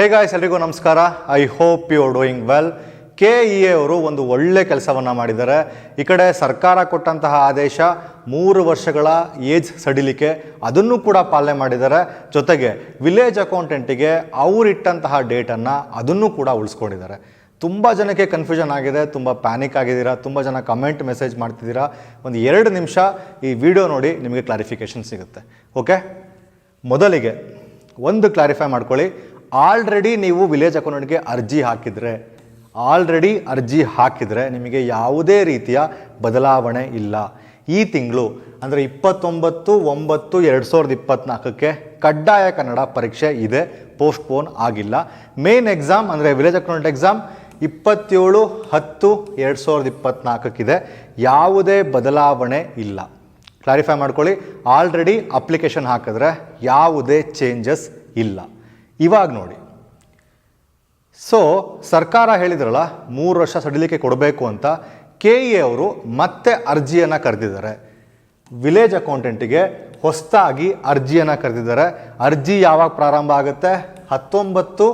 ಹೇ guys ಎಲ್ರಿಗೂ ನಮಸ್ಕಾರ. I hope you are doing well K E A ಅವರು ಒಂದು ಒಳ್ಳೆ ಕೆಲಸವನ್ನು ಮಾಡಿದ್ದಾರೆ. ಈ ಕಡೆ ಸರ್ಕಾರ ಕೊಟ್ಟಂತಹ ಆದೇಶ ಮೂರು ವರ್ಷಗಳ ಏಜ್ ಸಡಿಲಿಕೆ, ಅದನ್ನು ಕೂಡ ಪಾಲನೆ ಮಾಡಿದ್ದಾರೆ. ಜೊತೆಗೆ ವಿಲೇಜ್ ಅಕೌಂಟೆಂಟಿಗೆ ಅವರಿಟ್ಟಂತಹ ಡೇಟನ್ನು ಅದನ್ನು ಕೂಡ ಉಳಿಸ್ಕೊಂಡಿದ್ದಾರೆ. ತುಂಬ ಜನಕ್ಕೆ ಕನ್ಫ್ಯೂಷನ್ ಆಗಿದೆ, ತುಂಬ ಪ್ಯಾನಿಕ್ ಆಗಿದ್ದೀರಾ, ತುಂಬ ಜನ ಕಮೆಂಟ್ ಮೆಸೇಜ್ ಮಾಡ್ತಿದ್ದೀರಾ. ಒಂದು ಎರಡು ನಿಮಿಷ ಈ ವಿಡಿಯೋ ನೋಡಿ ನಿಮಗೆ ಕ್ಲಾರಿಫಿಕೇಷನ್ ಸಿಗುತ್ತೆ. ಓಕೆ ಮೊದಲಿಗೆ ಒಂದು ಕ್ಲಾರಿಫೈ ಮಾಡ್ಕೊಳ್ಳಿ. ಆಲ್ರೆಡಿ ನೀವು ವಿಲೇಜ್ ಅಕೌಂಟ್ಗೆ ಅರ್ಜಿ ಹಾಕಿದರೆ ಆಲ್ರೆಡಿ ಅರ್ಜಿ ಹಾಕಿದರೆ ನಿಮಗೆ ಯಾವುದೇ ರೀತಿಯ ಬದಲಾವಣೆ ಇಲ್ಲ. ಈ ತಿಂಗಳು, ಅಂದರೆ ಇಪ್ಪತ್ತೊಂಬತ್ತು, ಒಂಬತ್ತು, ಎರಡು ಸಾವಿರದ ಇಪ್ಪತ್ತ್ನಾಲ್ಕಕ್ಕೆ ಕಡ್ಡಾಯ ಕನ್ನಡ ಪರೀಕ್ಷೆ ಇದೆ ಪೋಸ್ಟ್ಪೋನ್ ಆಗಿಲ್ಲ. ಮೇನ್ ಎಕ್ಸಾಮ್ ಅಂದರೆ ವಿಲೇಜ್ ಅಕೌಂಟ್ ಎಕ್ಸಾಮ್ ಇಪ್ಪತ್ತೇಳು, ಹತ್ತು, ಎರಡು ಸಾವಿರದ ಇಪ್ಪತ್ತ್ನಾಲ್ಕಕ್ಕಿದೆ ಯಾವುದೇ ಬದಲಾವಣೆ ಇಲ್ಲ. ಕ್ಲಾರಿಫೈ ಮಾಡ್ಕೊಳ್ಳಿ ಆಲ್ರೆಡಿ ಅಪ್ಲಿಕೇಶನ್ ಹಾಕಿದ್ರೆ ಯಾವುದೇ ಚೇಂಜಸ್ ಇಲ್ಲ. ಇವಾಗ ನೋಡಿ. ಸೊ ಸರ್ಕಾರ ಹೇಳಿದ್ರಲ್ಲ, ಮೂರು ವರ್ಷ ಸಡಿಲಿಕೆ ಕೊಡಬೇಕು ಅಂತ ಕೆ ಇ ಅವರು ಮತ್ತೆ ಅರ್ಜಿಯನ್ನು ಕರೆದಿದ್ದಾರೆ. ವಿಲೇಜ್ ಅಕೌಂಟೆಂಟಿಗೆ ಹೊಸದಾಗಿ ಅರ್ಜಿಯನ್ನು ಕರೆದಿದ್ದಾರೆ. ಅರ್ಜಿ ಯಾವಾಗ ಪ್ರಾರಂಭ ಆಗುತ್ತೆ? ಹತ್ತೊಂಬತ್ತು,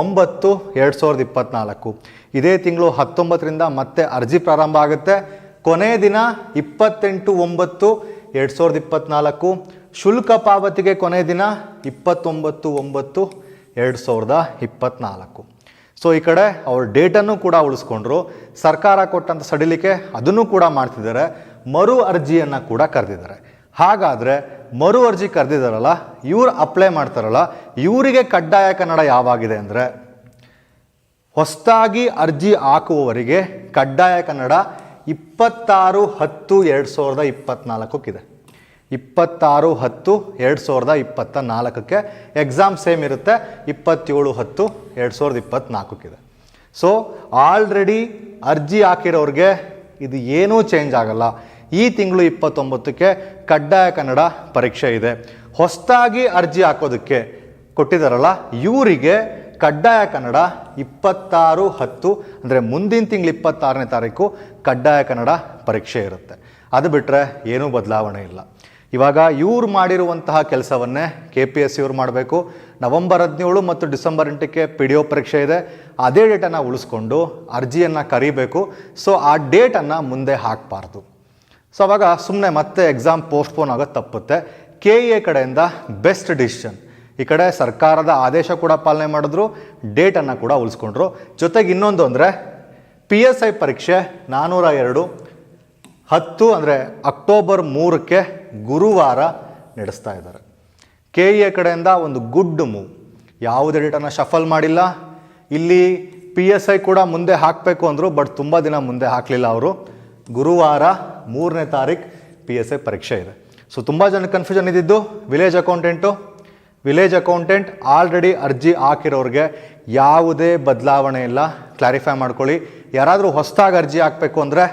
ಒಂಬತ್ತು, ಎರಡು ಸಾವಿರದ ಇಪ್ಪತ್ತ್ನಾಲ್ಕು ಇದೇ ತಿಂಗಳು ಹತ್ತೊಂಬತ್ತರಿಂದ ಮತ್ತೆ ಅರ್ಜಿ ಪ್ರಾರಂಭ ಆಗುತ್ತೆ. ಕೊನೆ ದಿನ ಇಪ್ಪತ್ತೆಂಟು, ಒಂಬತ್ತು, ಎರಡು ಸಾವಿರದ ಇಪ್ಪತ್ತ್ನಾಲ್ಕು ಶುಲ್ಕ ಪಾವತಿಗೆ ಕೊನೆ ದಿನ ಇಪ್ಪತ್ತೊಂಬತ್ತು, ಒಂಬತ್ತು. ಎರಡು ಸಾವಿರದ ಇಪ್ಪತ್ತ್ನಾಲ್ಕು ಸೊ ಈ ಕಡೆ ಅವ್ರ ಡೇಟನ್ನು ಕೂಡ ಉಳಿಸ್ಕೊಂಡ್ರು. ಸರ್ಕಾರ ಕೊಟ್ಟಂಥ ಸಡಿಲಿಕೆ ಅದನ್ನು ಕೂಡ ಮಾಡ್ತಿದ್ದಾರೆ. ಮರು ಅರ್ಜಿಯನ್ನು ಕೂಡ ಕರೆದಿದ್ದಾರೆ. ಹಾಗಾದರೆ ಮರು ಅರ್ಜಿ ಕರೆದಿದ್ದಾರಲ್ಲ ಇವ್ರು ಅಪ್ಲೈ ಮಾಡ್ತಾರಲ್ಲ, ಇವರಿಗೆ ಕಡ್ಡಾಯ ಕನ್ನಡ ಯಾವಾಗಿದೆ ಅಂದರೆ ಹೊಸದಾಗಿ ಅರ್ಜಿ ಹಾಕುವವರಿಗೆ ಕಡ್ಡಾಯ ಕನ್ನಡ ಇಪ್ಪತ್ತಾರು ಹತ್ತು ಎರಡು ಸಾವಿರದ ಇಪ್ಪತ್ತ್ನಾಲ್ಕಕ್ಕಿದೆ ಇಪ್ಪತ್ತಾರು ಹತ್ತು ಎರಡು ಸಾವಿರದ ಇಪ್ಪತ್ತ ನಾಲ್ಕಕ್ಕೆ ಎಕ್ಸಾಮ್ ಸೇಮ್ ಇರುತ್ತೆ, ಇಪ್ಪತ್ತೇಳು ಹತ್ತು ಎರಡು ಸಾವಿರದ ಇಪ್ಪತ್ತ್ನಾಲ್ಕಕ್ಕಿದೆ ಸೊ ಆಲ್ರೆಡಿ ಅರ್ಜಿ ಹಾಕಿರೋರಿಗೆ ಇದು ಏನೂ ಚೇಂಜ್ ಆಗಲ್ಲ. ಈ ತಿಂಗಳು ಇಪ್ಪತ್ತೊಂಬತ್ತಕ್ಕೆ ಕಡ್ಡಾಯ ಕನ್ನಡ ಪರೀಕ್ಷೆ ಇದೆ. ಹೊಸದಾಗಿ ಅರ್ಜಿ ಹಾಕೋದಕ್ಕೆ ಕೊಟ್ಟಿದ್ದಾರಲ್ಲ ಇವರಿಗೆ ಕಡ್ಡಾಯ ಕನ್ನಡ ಇಪ್ಪತ್ತಾರು ಹತ್ತು, ಅಂದರೆ ಮುಂದಿನ ತಿಂಗಳು ಇಪ್ಪತ್ತಾರನೇ ತಾರೀಕು ಕಡ್ಡಾಯ ಕನ್ನಡ ಪರೀಕ್ಷೆ ಇರುತ್ತೆ. ಅದು ಬಿಟ್ಟರೆ ಏನೂ ಬದಲಾವಣೆ ಇಲ್ಲ. ಇವಾಗ ಇವ್ರು ಮಾಡಿರುವಂತಹ ಕೆಲಸವನ್ನೇ ಕೆ ಪಿ ಎಸ್ ಇವ್ರು ಮಾಡಬೇಕು. ನವಂಬರ್ ಹದಿನೇಳು ಮತ್ತು ಡಿಸೆಂಬರ್ ಎಂಟಕ್ಕೆ ಪಿ ಡಿ ಒ ಪರೀಕ್ಷೆ ಇದೆ. ಅದೇ ಡೇಟನ್ನು ಉಳಿಸ್ಕೊಂಡು ಅರ್ಜಿಯನ್ನು ಕರಿಬೇಕು. ಸೊ ಆ ಡೇಟನ್ನು ಮುಂದೆ ಹಾಕಬಾರ್ದು. ಸೊ ಅವಾಗ ಸುಮ್ಮನೆ ಮತ್ತೆ ಎಕ್ಸಾಮ್ ಪೋಸ್ಟ್ಪೋನ್ ಆಗೋದು ತಪ್ಪುತ್ತೆ. ಕೆ ಎ ಕಡೆಯಿಂದ ಬೆಸ್ಟ್ ಡಿಸಿಷನ್ ಈ ಕಡೆ ಸರ್ಕಾರದ ಆದೇಶ ಕೂಡ ಪಾಲನೆ ಮಾಡಿದ್ರು ಡೇಟನ್ನು ಕೂಡ ಉಳಿಸ್ಕೊಂಡ್ರು. ಜೊತೆಗೆ ಇನ್ನೊಂದು ಅಂದರೆ ಪಿ ಎಸ್ ಐ ಪರೀಕ್ಷೆ ನಾನ್ನೂರ ಎರಡು, ಹತ್ತು ಅಂದರೆ ಅಕ್ಟೋಬರ್ ಮೂರಕ್ಕೆ ಗುರುವಾರ ನಡೆಸ್ತಾ ಇದ್ದಾರೆ. ಕೆ ಎ ಕಡೆಯಿಂದ ಒಂದು ಗುಡ್ ಮೂವ್ ಯಾವುದೇ ಡೇಟನ್ನು ಶಫಲ್ ಮಾಡಿಲ್ಲ. ಇಲ್ಲಿ ಪಿ ಎಸ್ ಐ ಕೂಡ ಮುಂದೆ ಹಾಕಬೇಕು ಅಂದರು ಬಟ್ ತುಂಬ ದಿನ ಮುಂದೆ ಹಾಕಲಿಲ್ಲ ಅವರು. ಗುರುವಾರ ಮೂರನೇ ತಾರೀಕು ಪಿ ಎಸ್ ಐ ಪರೀಕ್ಷೆ ಇದೆ. ಸೊ ತುಂಬ ಜನ ಕನ್ಫ್ಯೂಷನ್ ಇದ್ದಿದ್ದು village accountant village accountant already ಅರ್ಜಿ ಹಾಕಿರೋರಿಗೆ ಯಾವುದೇ ಬದಲಾವಣೆ ಇಲ್ಲ. ಕ್ಲಾರಿಫೈ ಮಾಡ್ಕೊಳ್ಳಿ. ಯಾರಾದರೂ ಹೊಸದಾಗಿ ಅರ್ಜಿ ಹಾಕಬೇಕು ಅಂದರೆ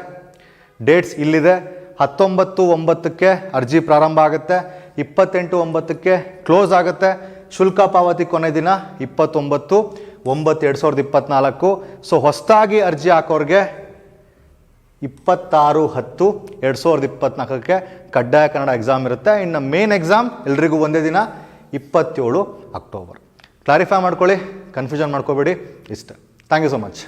ಡೇಟ್ಸ್ ಇಲ್ಲಿದೆ. ಹತ್ತೊಂಬತ್ತು ಒಂಬತ್ತಕ್ಕೆ ಅರ್ಜಿ ಪ್ರಾರಂಭ ಆಗುತ್ತೆ, ಇಪ್ಪತ್ತೆಂಟು ಒಂಬತ್ತಕ್ಕೆ ಕ್ಲೋಸ್ ಆಗುತ್ತೆ. ಶುಲ್ಕ ಪಾವತಿ ಕೊನೆ ದಿನ ಇಪ್ಪತ್ತೊಂಬತ್ತು ಒಂಬತ್ತು ಎರಡು ಸಾವಿರದ ಇಪ್ಪತ್ತ್ನಾಲ್ಕು ಸೊ ಹೊಸದಾಗಿ ಅರ್ಜಿ ಹಾಕೋರಿಗೆ ಇಪ್ಪತ್ತಾರು ಹತ್ತು ಎರಡು ಸಾವಿರದ ಇಪ್ಪತ್ತ್ನಾಲ್ಕಕ್ಕೆ ಕಡ್ಡಾಯ ಕನ್ನಡ ಎಕ್ಸಾಮ್ ಇರುತ್ತೆ. ಇನ್ನು ಮೇನ್ ಎಕ್ಸಾಮ್ ಎಲ್ರಿಗೂ ಒಂದೇ ದಿನ, ಇಪ್ಪತ್ತೇಳು ಅಕ್ಟೋಬರ್. ಕ್ಲಾರಿಫೈ ಮಾಡ್ಕೊಳ್ಳಿ ಕನ್ಫ್ಯೂಷನ್ ಮಾಡ್ಕೋಬೇಡಿ. ಇಷ್ಟ. Thank you so much